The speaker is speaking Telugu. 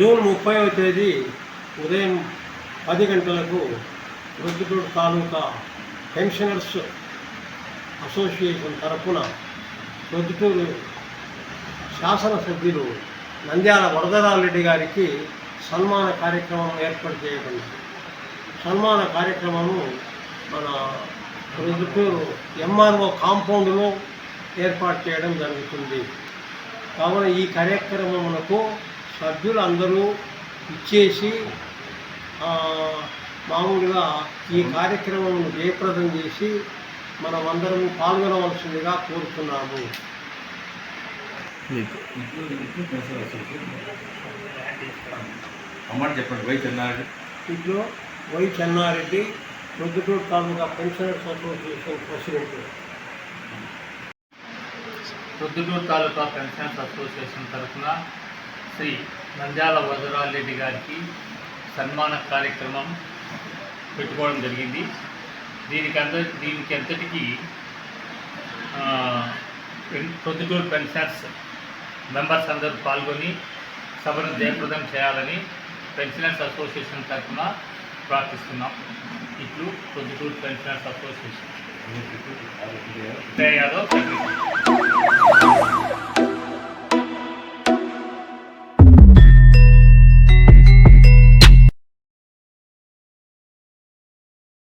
జూన్ ముప్పైవ తేదీ ఉదయం పది గంటలకు రుద్దుటూరు తాలూకా పెన్షనర్స్ అసోసియేషన్ తరఫున ప్రొద్దుటూరు శాసనసభ్యులు నంద్యాల వరదరారెడ్డి గారికి సన్మాన కార్యక్రమం ఏర్పాటు చేయబడింది. సన్మాన కార్యక్రమము మన ప్రొద్దుటూరు ఎంఆర్ఓ కాంపౌండ్లో ఏర్పాటు చేయడం జరుగుతుంది. కావున ఈ కార్యక్రమమునకు సభ్యులు అందరూ ఇచ్చేసి మామూలుగా ఈ కార్యక్రమం జయప్రదం చేసి మనమందరం పాల్గొనవలసిందిగా కోరుతున్నాము. అమ్మాట చెప్పండి వై చెన్నారెడ్డి? ఇంట్లో Y Chennareddy Proddatur taluka pensioners association president. Proddatur taluka pensions association తరఫున శ్రీ నంద్యాల వరదరారెడ్డి గారికి సన్మాన కార్యక్రమం పెట్టుకోవడం జరిగింది. దీనికి అంద దీనికి అంతటికీ ప్రొద్దుటూరు పెన్షనర్స్ మెంబర్స్ అందరూ పాల్గొని సభను జయప్రదం చేయాలని పెన్షనర్స్ అసోసియేషన్ తరఫున ప్రార్థిస్తున్నాం. ఇట్లు ప్రొద్దుటూరు పెన్షనర్స్ అసోసియేషన్. యాదవ్.